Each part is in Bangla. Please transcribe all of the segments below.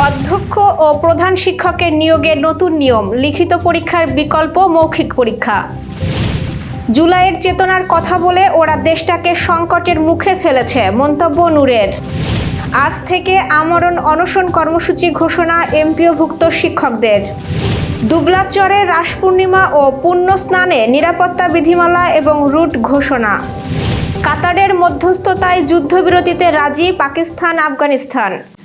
অধ্যক্ষ ও প্রধান শিক্ষকের নিয়োগে নতুন নিয়ম, লিখিত পরীক্ষার বিকল্প মৌখিক পরীক্ষা। জুলাইয়ের চেতনার কথা বলে ওরা দেশটাকে সংকটের মুখে ফেলেছে, মন্তব্য নূরের। আজ থেকে আমরণ অনশন কর্মসূচি ঘোষণা এমপিওভুক্ত শিক্ষকদের। দুবলাচরে রাস পূর্ণিমা ও পুণ্য স্নানে নিরাপত্তা বিধিমালা এবং রুট ঘোষণা। কাতারের মধ্যস্থতায় যুদ্ধবিরতিতে রাজি পাকিস্তান আফগানিস্তান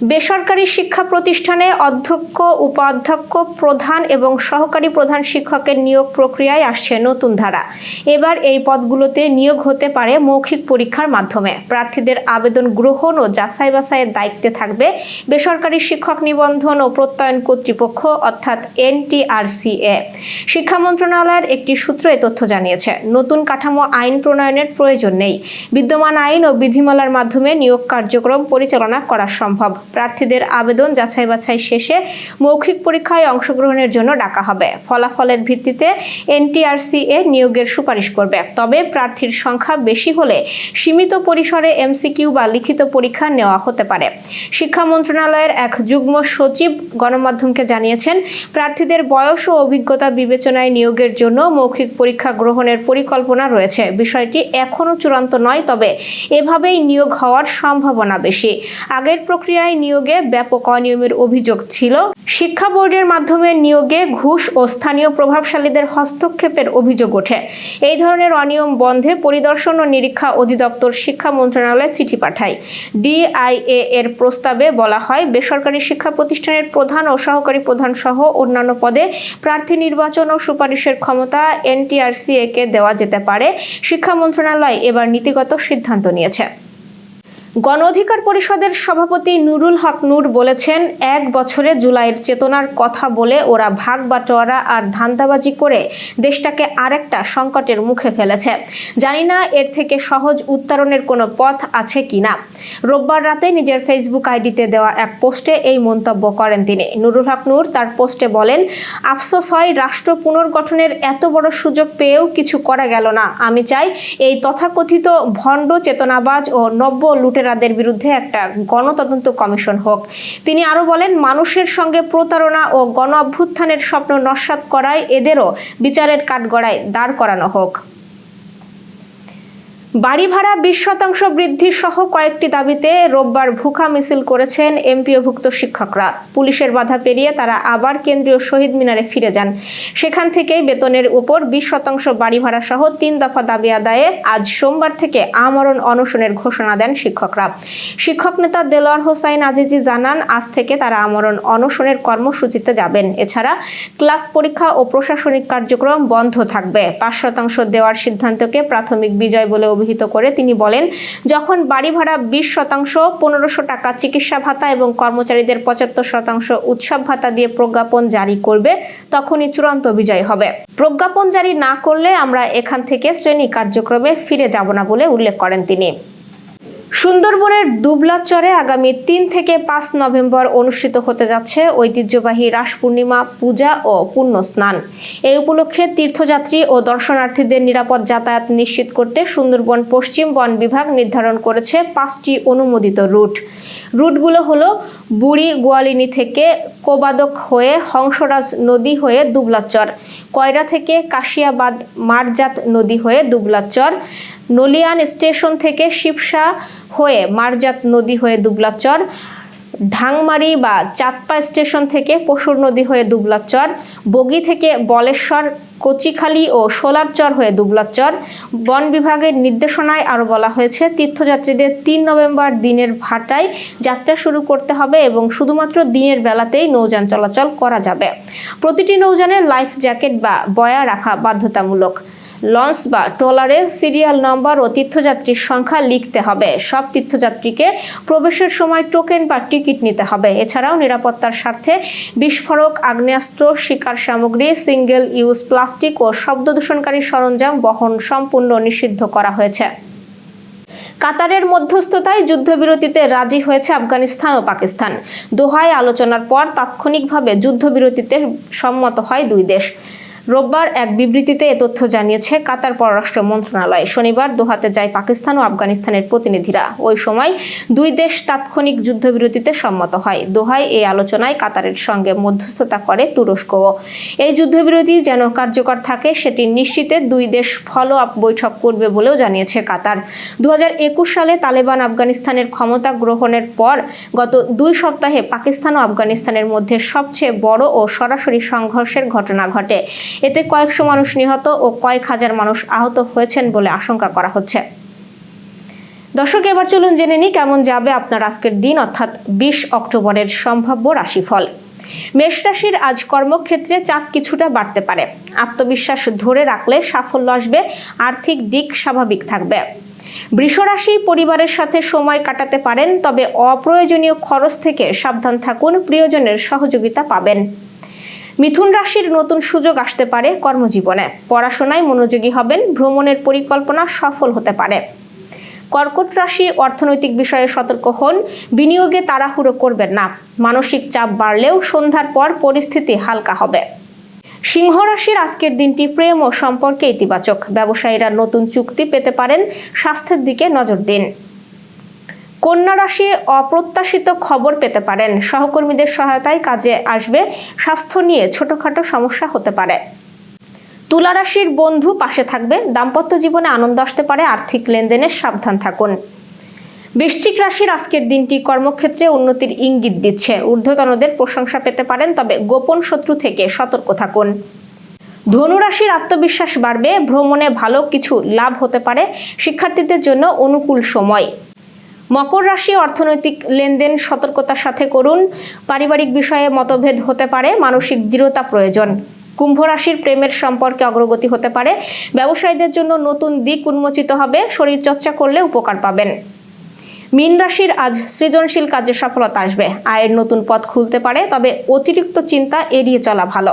বেসরকারি শিক্ষা প্রতিষ্ঠানে অধ্যক্ষ, উপাধ্যক্ষ, প্রধান এবং সহকারী প্রধান শিক্ষকের নিয়োগ প্রক্রিয়ায় আসছে নতুন ধারা। এবার এই পদগুলোতে নিয়োগ হতে পারে মৌখিক পরীক্ষার মাধ্যমে। প্রার্থীদের আবেদন গ্রহণ ও যাচাই বাছাইয়ের দায়িত্বে থাকবে বেসরকারি শিক্ষক নিবন্ধন ও প্রত্যয়ন কর্তৃপক্ষ, অর্থাৎ এনটিআরসিএ। শিক্ষা মন্ত্রণালয়ের একটি সূত্র এ তথ্য জানিয়েছে, নতুন কাঠামো আইন প্রণয়নের প্রয়োজন নেই। বিদ্যমান আইন ও বিধিমালার মাধ্যমে নিয়োগ কার্যক্রম পরিচালনা করা সম্ভব। প্রার্থীদের আবেদন যাচাই বাছাই শেষে মৌখিক পরীক্ষায় অংশগ্রহণের জন্য ডাকা হবে। ফলাফলের ভিত্তিতে এনটিআরসিএ নিয়োগের সুপারিশ করবে। তবে প্রার্থীর সংখ্যা বেশি হলে সীমিত পরিসরে এমসিকিউ বা লিখিত পরীক্ষা নেওয়া হতে পারে। শিক্ষা মন্ত্রণালয়ের এক যুগ্ম সচিব গণমাধ্যমকে জানিয়েছেন, প্রার্থীদের বয়স ও অভিজ্ঞতা বিবেচনায় নিয়োগের জন্য মৌখিক পরীক্ষা গ্রহণের পরিকল্পনা রয়েছে। বিষয়টি এখনও চূড়ান্ত নয়, তবে এভাবেই নিয়োগ হওয়ার সম্ভাবনা বেশি। আগের প্রক্রিয়ায় নিয়োগে ব্যাপক অনিয়মের অভিযোগ ছিল। শিক্ষা বোর্ডের মাধ্যমে নিয়োগে ঘুষ ও স্থানীয় প্রভাবশালীদের হস্তক্ষেপের অভিযোগ ওঠে। এই ধরনের অনিয়ম বন্ধে পরিদর্শন ও নিরীক্ষা অধিদপ্তর শিক্ষা মন্ত্রণালয়ে চিঠি পাঠায়। ডিআইএ এর প্রস্তাবে বলা হয়, বেসরকারি শিক্ষা প্রতিষ্ঠানের প্রধান ও সহকারী প্রধান সহ অন্যান্য পদে প্রার্থী নির্বাচন ও সুপারিশের ক্ষমতা এনটিআরসিএ কে দেওয়া যেতে পারে। শিক্ষা মন্ত্রণালয় এবার নীতিগত সিদ্ধান্ত নিয়েছে। গণ অধিকার পরিষদের সভাপতি নুরুল হক নূর বলেছেন, এক বছরে জুলাইয়ের চেতনার কথা বলে ওরা ভাগ বাটোয়ারা আর ধান্দাবাজি করে দেশটাকে আরেকটা সংকটের মুখে ফেলেছে। জানি না এর থেকে সহজ উত্তরণের কোনো পথ আছে কিনা। রোববার রাতে নিজের ফেসবুক আইডিতে দেওয়া এক পোস্টে এই মন্তব্য করেন তিনি। নুরুল হক নূর তার পোস্টে বলেন, আফসোস হয়, রাষ্ট্র পুনর্গঠনের এত বড় সুযোগ পেয়েও কিছু করা গেল না। আমি চাই এই তথাকথিত ভণ্ড চেতনাবাজ ও নব্য লুটেরাদের বিরুদ্ধে একটা গণতদন্ত কমিশন হোক। তিনি আরও বলেন, মানুষের সঙ্গে প্রতারণা ও গণ অভ্যুত্থানের স্বপ্ন নস্যাৎ করায় এদেরও বিচারের কাঠগড়ায় দাঁড় করানো হোক। বাড়ি ভাড়া বিশ শতাংশ বৃদ্ধি সহ কয়েকটি দাবিতে রোববার ভুখা মিছিল করেছেন এমপিওভুক্ত শিক্ষকরা। পুলিশের বাধা পেরিয়ে তারা আবার কেন্দ্রীয় শহীদ মিনারে ফিরে যান। সেখান থেকেই বেতনের উপর বিশ শতাংশ বাড়ি ভাড়া সহ তিন দফা দাবি আদায়ে আজ সোমবার থেকে আমরণ অনশনের ঘোষণা দেন শিক্ষকরা। শিক্ষক নেতা দেলোয়ার হোসাইন আজিজি জানান, আজ থেকে তারা আমরণ অনশনের কর্মসূচিতে যাবেন। এছাড়া ক্লাস পরীক্ষা ও প্রশাসনিক কার্যক্রম বন্ধ থাকবে। পাঁচ শতাংশ দেওয়ার সিদ্ধান্তকে প্রাথমিক বিজয় বলে অভিহিত করে তিনি বলেন, যখন বাড়ি ভাড়া বিশ শতাংশ, পনেরোশো টাকা চিকিৎসা ভাতা এবং কর্মচারীদের পঁচাত্তর শতাংশ উৎসব ভাতা দিয়ে প্রজ্ঞাপন জারি করবে, তখনই চূড়ান্ত বিজয় হবে। প্রজ্ঞাপন জারি না করলে আমরা এখান থেকে শ্রেণি কার্যক্রমে ফিরে যাব না বলে উল্লেখ করেন তিনি। সুন্দরবনের দুবলাচরে আগামী তিন থেকে পাঁচ নভেম্বর অনুষ্ঠিত হতে যাচ্ছে ঐতিহ্যবাহী রাস পূর্ণিমা, পূজা ও পুণ্য স্নান। এই উপলক্ষে তীর্থযাত্রী ও দর্শনার্থীদের নিরাপদ যাতায়াত নিশ্চিত করতে সুন্দরবন পশ্চিম বন বিভাগ নির্ধারণ করেছে পাঁচটি অনুমোদিত রুট। রুটগুলো হলো বুড়ি, গোয়ালিনী থেকে কোবাদক হয়ে হংসরাজ নদী হয়ে দুবলাচর। কয়রা থেকে কাশিয়াবাদ মারজাত নদী হয়ে দুবলাচর, নলিয়ান স্টেশন থেকে শিবসা হয়ে মারজাত নদী হয়ে দুবলাচর ঢাংমারি বা চাঁদপা স্টেশন থেকে পশুর নদী হয়ে দুবলাচর, বগি থেকে বলেশ্বর, কচিখালি ও সোলারচর হয়ে দুবলাচর। বন বিভাগের নির্দেশনায় আরও বলা হয়েছে, তীর্থযাত্রীদের তিন নভেম্বর দিনের ভাটায় যাত্রা শুরু করতে হবে এবং শুধুমাত্র দিনের বেলাতেই নৌযান চলাচল করা যাবে। প্রতিটি নৌযানে লাইফ জ্যাকেট বা বয়া রাখা বাধ্যতামূলক। লঞ্চ বা ট্রলারে সিরিয়াল নম্বর ও তীর্থযাত্রীর সংখ্যা লিখতে হবে। সব তীর্থযাত্রীকে প্রবেশের সময় টোকেন বা টিকিট নিতে হবে। এছাড়াও নিরাপত্তার স্বার্থে বিস্ফোরক, আগ্নেয়াস্ত্র, শিকার সামগ্রী, সিঙ্গেল ইউজ প্লাস্টিক ও শব্দ দূষণকারী সরঞ্জাম বহন সম্পূর্ণ নিষিদ্ধ করা হয়েছে। কাতারের মধ্যস্থতায় যুদ্ধবিরতিতে রাজি হয়েছে আফগানিস্তান ও পাকিস্তান। দোহায় আলোচনার পর তাৎক্ষণিকভাবে যুদ্ধবিরতিতে সম্মত হয় দুই দেশ। রোববার এক বিবৃতিতে এ তথ্য জানিয়েছে কাতার পররাষ্ট্র মন্ত্রণালয়। শনিবার দোহাতে যায় পাকিস্তান ও আফগানিস্তানের প্রতিনিধিরা। ওই সময় দুই দেশ তাৎক্ষণিক যুদ্ধবিরতিতে সম্মত হয়। দোহায় এই আলোচনায় কাতারের সঙ্গে মধ্যস্থতা করে তুরস্কও। এই যুদ্ধবিরতি যেন কার্যকর থাকে, সেটি নিশ্চিতে দুই দেশ ফলো আপ বৈঠক করবে বলেও জানিয়েছে কাতার। দু হাজার একুশ সালে তালেবান আফগানিস্তানের ক্ষমতা গ্রহণের পর গত দুই সপ্তাহে পাকিস্তান ও আফগানিস্তানের মধ্যে সবচেয়ে বড় ও সরাসরি সংঘর্ষের ঘটনা ঘটে। এতে কয়েকশো মানুষ নিহত ও কয়েক হাজার মানুষ আহত হয়েছেন বলে আশঙ্কা করা হচ্ছে। দর্শক, এবার চলুন জেনে নিই কেমন যাবে আপনার আজকের দিন, অর্থাৎ বিশ অক্টোবরের সম্ভাব্য রাশিফল। মেষ রাশির আজ কর্মক্ষেত্রে চাপ কিছুটা বাড়তে পারে। আত্মবিশ্বাস ধরে রাখলে সাফল্য আসবে, আর্থিক দিক স্বাভাবিক থাকবে। বৃষরাশি পরিবারের সাথে সময় কাটাতে পারেন, তবে অপ্রয়োজনীয় খরচ থেকে সাবধান থাকুন, প্রিয়জনের সহযোগিতা পাবেন। মিথুন রাশির নতুন সুযোগ আসতে পারে কর্মজীবনে। পড়াশোনায় মনোযোগী হবেন, ভ্রমণের পরিকল্পনা সফল হতে পারে। কর্কট রাশি অর্থনৈতিক বিষয়ে সতর্ক হন, বিনিয়োগে তাড়াহুড়ো করবেন না। মানসিক চাপ বাড়লেও সন্ধ্যার পর পরিস্থিতি হালকা হবে। সিংহ রাশির আজকের দিনটি প্রেম ও সম্পর্কে ইতিবাচক। ব্যবসায়ীরা নতুন চুক্তি পেতে পারেন, স্বাস্থ্যের দিকে নজর দিন। কন্যা রাশি অপ্রত্যাশিত খবর পেতে পারেন। সহকর্মীদের সহায়তায় কাজে আসবে স্বাস্থ্য নিয়ে ছোটখাটো সমস্যা হতে পারে। তুলা রাশির বন্ধু পাশে থাকবে। দাম্পত্য জীবনে আনন্দ আসতে পারে। আর্থিক লেনদেনে সাবধান থাকুন। বৃশ্চিক রাশির আজকের দিনটি কর্মক্ষেত্রে উন্নতির ইঙ্গিত দিচ্ছে। ঊর্ধ্বতনদের প্রশংসা পেতে পারেন, তবে গোপন শত্রু থেকে সতর্ক থাকুন। ধনুরাশির আত্মবিশ্বাস বাড়বে। ভ্রমণে ভালো কিছু লাভ হতে পারে। শিক্ষার্থীদের জন্য অনুকূল সময়। মকর রাশি অর্থনৈতিক লেনদেন সতর্কতার সাথে করুন। পারিবারিক বিষয়ে মতভেদ হতে পারে, মানসিক দৃঢ়তা প্রয়োজন। কুম্ভ রাশির প্রেমের সম্পর্কে অগ্রগতি হতে পারে। ব্যবসায়ীদের জন্য নতুন দিক উন্মোচিত হবে, শরীর চর্চা করলে উপকার পাবেন। মীন রাশির আজ সৃজনশীল কাজে সফলতা আসবে। আয়ের নতুন পথ খুলতে পারে, তবে অতিরিক্ত চিন্তা এড়িয়ে চলা ভালো।